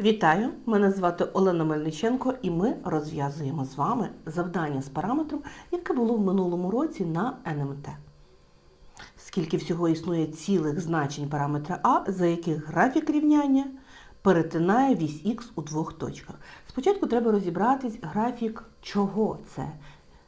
Вітаю! Мене звати Олена Мельниченко і ми розв'язуємо з вами завдання з параметром, яке було в минулому році на НМТ. Скільки всього існує цілих значень параметра А, за яких графік рівняння перетинає вісь х у двох точках. Спочатку треба розібратись графік чого це.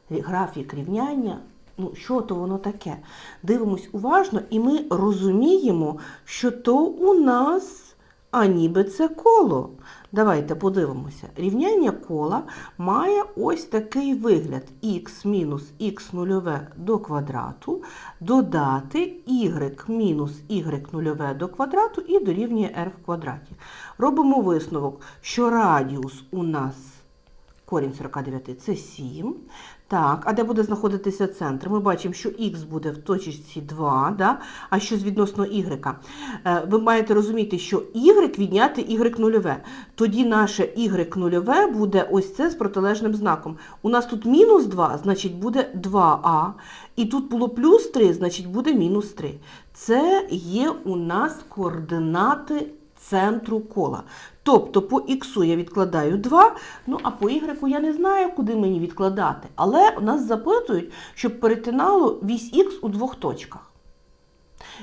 Графік рівняння, ну що то воно таке. Дивимось уважно і ми розуміємо, що то у нас а ніби це коло. Давайте подивимося. Рівняння кола має ось такий вигляд х мінус х нульове до квадрату, додати y мінус y нульове до квадрату і дорівнює r в квадраті. Робимо висновок, що радіус у нас корінь 49 це 7. Так, а де буде знаходитися центр? Ми бачимо, що х буде в точці 2, да? а що з відносно y? Е, Ви маєте розуміти, що y відняти y нульове. Тоді наше y нульове буде ось це з протилежним знаком. У нас тут мінус 2, значить буде 2а. І тут було плюс 3, значить буде мінус 3. Це є у нас координати центру кола. Тобто по х я відкладаю 2, ну а по y я не знаю, куди мені відкладати. Але нас запитують, щоб перетинало вісь х у двох точках.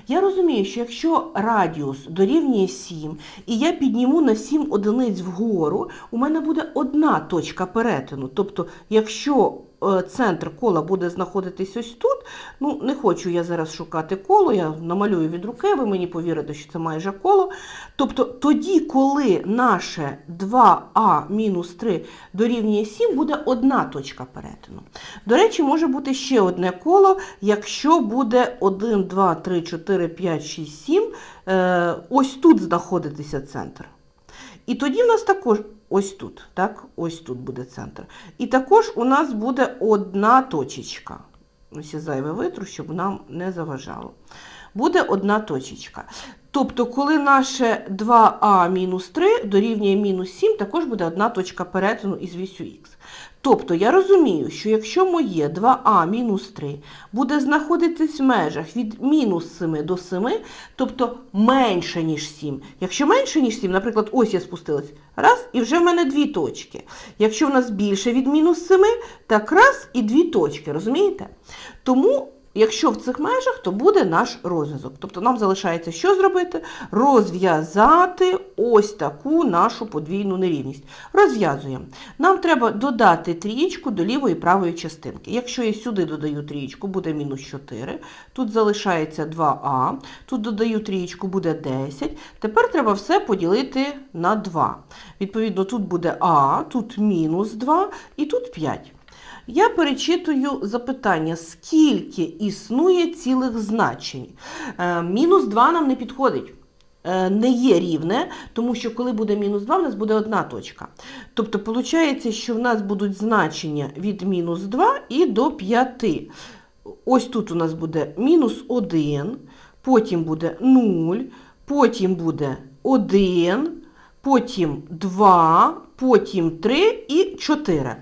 Я розумію, що якщо радіус дорівнює 7, і я підніму на 7 одиниць вгору, у мене буде одна точка перетину. Тобто, якщо центр кола буде знаходитись ось тут, ну не хочу я зараз шукати коло, я намалюю від руки, ви мені повірите, що це майже коло. Тобто тоді, коли наше 2а мінус 3 дорівнює 7, буде одна точка перетину. До речі, може бути ще одне коло, якщо буде 1, 2, 3, 4, 5, 6, 7, е, ось тут знаходитися центр. І тоді в нас також ось тут, так, ось тут буде центр. І також у нас буде одна точечка. Ось я зайве витру, щоб нам не заважало. Буде одна точечка. Тобто, коли наше 2а мінус 3 дорівнює мінус 7, також буде одна точка перетину із вісю х. Тобто, я розумію, що якщо моє 2а мінус 3 буде знаходитись в межах від мінус 7 до 7, тобто менше, ніж 7. Якщо менше, ніж 7, наприклад, ось я спустилась, раз, і вже в мене дві точки. Якщо в нас більше від мінус 7, так раз і дві точки, розумієте? Тому Якщо в цих межах, то буде наш розв'язок. Тобто нам залишається що зробити? Розв'язати ось таку нашу подвійну нерівність. Розв'язуємо. Нам треба додати трієчку до лівої і правої частинки. Якщо я сюди додаю трієчку, буде мінус 4. Тут залишається 2а. Тут додаю трієчку, буде 10. Тепер треба все поділити на 2. Відповідно, тут буде а, тут мінус 2 і тут 5. Я перечитую запитання, скільки існує цілих значень. Е, мінус 2 нам не підходить. Е, Не є рівне, тому що коли буде мінус 2, в нас буде одна точка. Тобто, виходить, що в нас будуть значення від мінус 2 і до 5. Ось тут у нас буде мінус 1, потім буде 0, потім буде 1, потім 2, потім 3 і 4.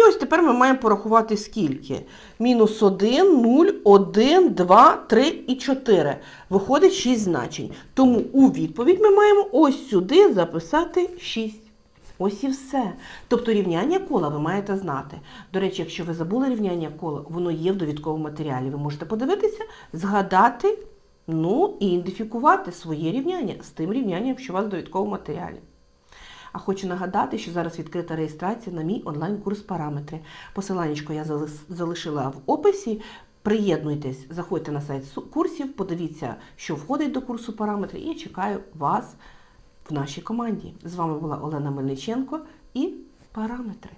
І ось тепер ми маємо порахувати скільки. Мінус 1, 0, 1, 2, 3 і 4. Виходить 6 значень. Тому у відповідь ми маємо ось сюди записати 6. Ось і все. Тобто рівняння кола ви маєте знати. До речі, якщо ви забули рівняння кола, воно є в довідковому матеріалі. Ви можете подивитися, згадати, ну і ідентифікувати своє рівняння з тим рівнянням, що у вас в довідковому матеріалі. А хочу нагадати, що зараз відкрита реєстрація на мій онлайн-курс параметри. Посиланнячко я залишила в описі. Приєднуйтесь, заходьте на сайт курсів, подивіться, що входить до курсу параметри, і чекаю вас в нашій команді. З вами була Олена Мельниченко і параметри.